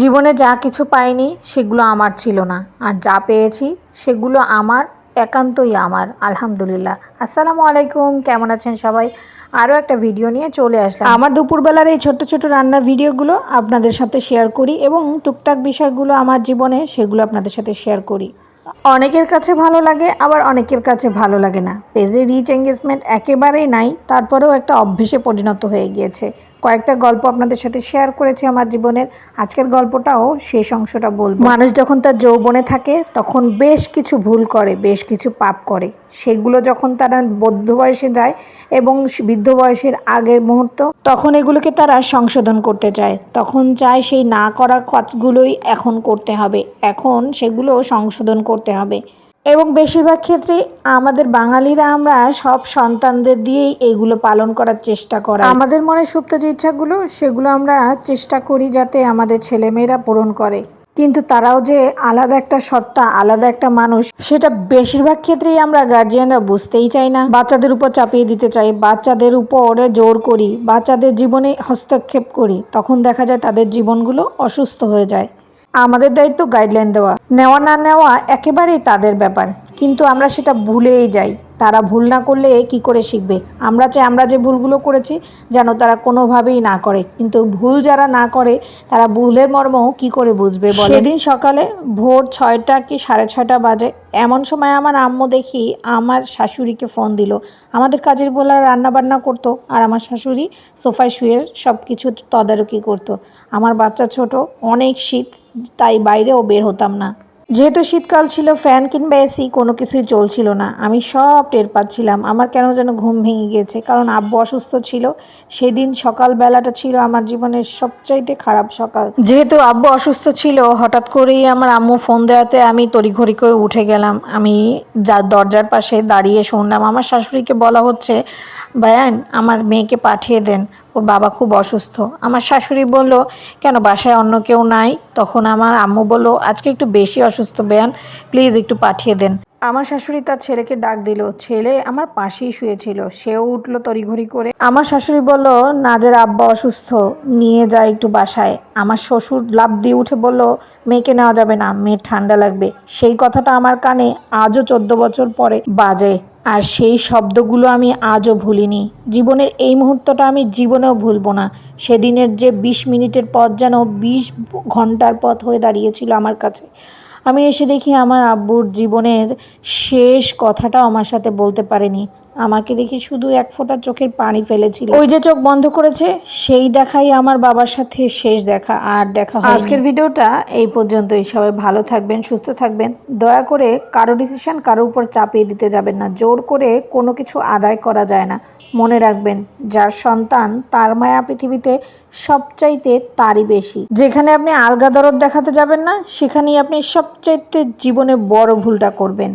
জীবনে যা কিছু পাইনি সেগুলো আমার ছিল না। আর যা পেয়েছি সেগুলো আমার একান্তই আমার আলহামদুলিল্লাহ। আসসালামু আলাইকুম কেমন আছেন সবাই? আরও একটা ভিডিও নিয়ে চলে আসলাম। আমার দুপুরবেলার এই ছোট্ট ছোট রান্নার ভিডিওগুলো আপনাদের সাথে শেয়ার করি এবং টুকটাক বিষয়গুলো আমার জীবনে সেগুলো আপনাদের সাথে শেয়ার করি। অনেকের কাছে ভালো লাগে আবার অনেকের কাছে ভালো লাগে না। পেজে রিচ এঙ্গেজমেন্ট একেবারেই নাই তারপরেও একটা অভ্যেসে পরিণত হয়ে গিয়েছে। কয়েকটা গল্প আপনাদের সাথে শেয়ার করেছি আমার জীবনের। আজকের গল্পটাও শেষ অংশটা বলব। মানুষ যখন তার যৌবনে থাকে, তখন বেশ কিছু ভুল করে, বেশ কিছু পাপ করে। সেগুলো যখন তারা বৌদ্ধ বয়সে যায় এবং বৃদ্ধ বয়সের আগের মুহূর্ত, তখন এগুলোকে তারা সংশোধন করতে চায়। তখন চায় সেই না করা কাজগুলোই এখন করতে হবে। এখন সেগুলো সংশোধন করতে হবে। এবং বেশিরভাগ ক্ষেত্রে আমাদের বাঙালিরা আমরা সব সন্তানদের দিয়েই এগুলো পালন করার চেষ্টা করা আমাদের মনে সুপ্ত যে ইচ্ছাগুলো, সেগুলো আমরা চেষ্টা করি যাতে আমাদের ছেলেমেয়েরা পূরণ করে। কিন্তু তারাও যে আলাদা একটা সত্তা, আলাদা একটা মানুষ, সেটা বেশিরভাগ ক্ষেত্রেই আমরা গার্জিয়ানরা বুঝতেই চাই না। বাচ্চাদের উপর চাপিয়ে দিতে চাই, বাচ্চাদের উপরে জোর করি, বাচ্চাদের জীবনে হস্তক্ষেপ করি, তখন দেখা যায় তাদের জীবনগুলো অসুস্থ হয়ে যায়। আমাদের দায়িত্ব গাইডলাইন দেওয়া। নেওয়া না নেওয়া একেবারেই তাদের ব্যাপার। কিন্তু আমরা সেটা ভুলেই যাই। তারা ভুল না করলে কি করে শিখবে? আমরা চাই আমরা যে ভুলগুলো করেছি যেন তারা কোনোভাবেই না করে। কিন্তু ভুল যারা না করে, তারা ভুলের মর্ম কি করে বুঝবে সেদিন সকালে ভোর ছয়টা কি সাড়ে ছয়টা বাজে, এমন সময় আমার আম্মু দেখি আমার শাশুড়িকে ফোন দিল। আমাদের কাজের বলা রান্না বান্না করতো আর আমার শাশুড়ি সোফায় শুয়ে সব কিছু তদারকি করতো। আমার বাচ্চা ছোট, অনেক শীত তাই বাইরেও বের হতাম না। যেহেতু শীতকাল ছিল, ফ্যান কিংবা এসি, কোনো কিছুই চলছিল না। আমি সব টের পাচ্ছিলাম, আমার কেন যেন ঘুম ভেঙে গিয়েছে। কারণ আব্বু অসুস্থ ছিল, সেদিন সকালবেলাটা ছিল আমার জীবনের সবচাইতে খারাপ সকাল। যেহেতু আব্বু অসুস্থ ছিল, হঠাৎ করেই আমার আম্মু ফোন দেওয়াতে আমি তড়িঘড়ি করে উঠে গেলাম। আমি দরজার পাশে দাঁড়িয়ে শুনলাম, আমার শাশুড়িকে বলা হচ্ছে, বায়ান, আমার মেয়েকে পাঠিয়ে দেন। ওর বাবা খুব অসুস্থ। আমার শাশুড়ি বলল কেন বাসায় অন্য কেউ নাই? তখন আমার আম্মু বলল আজকে একটু বেশি অসুস্থ বেয়ান প্লিজ একটু পাঠিয়ে দেন। আমার শাশুড়ি তার ছেলেকে ডাক দিল। ছেলে আমার পাশেই শুয়েছিল। সেও উঠল তড়িঘড়ি করে। আমার শাশুড়ি বলল নাজের আব্বা অসুস্থ নিয়ে যায় একটু বাসায়। আমার শ্বশুর লাভ দিয়ে উঠে বলল মেয়েকে নেওয়া যাবে না মেয়ে ঠান্ডা লাগবে। সেই কথাটা আমার কানে আজও চোদ্দ বছর পরে বাজে। আর সেই শব্দগুলো আমি আজও ভুলিনি। জীবনের এই মুহূর্তটা আমি জীবনেও ভুলব না। সেদিনের যে বিশ মিনিটের পথ যেন বিশ ঘণ্টার পথ হয়ে দাঁড়িয়েছিল আমার কাছে। আমি এসে দেখি আমার আব্বুর জীবনের শেষ কথাটাও আমার সাথে বলতে পারেনি। আমাকে দেখি শুধু এক ফোঁটা চোখের পানি ফেলেছিল। ওই যে চোখ বন্ধ করেছে সেই দেখাই আমার বাবার সাথে শেষ দেখা আর দেখা আজকের ভিডিওটা এই পর্যন্তই। সবাই ভালো থাকবেন সুস্থ থাকবেন। দয়া করে কারও ডিসিশন কারোর উপর চাপিয়ে দিতে যাবেন না। জোর করে কোনো কিছু আদায় করা যায় না। মনে রাখবেন যার সন্তান তার মায়া পৃথিবীতে সবচাইতে তারই বেশি। যেখানে আপনি আলগা দরদ দেখাতে যাবেন না সেখানেই আপনি সবচাইতে জীবনে বড় ভুলটা করবেন।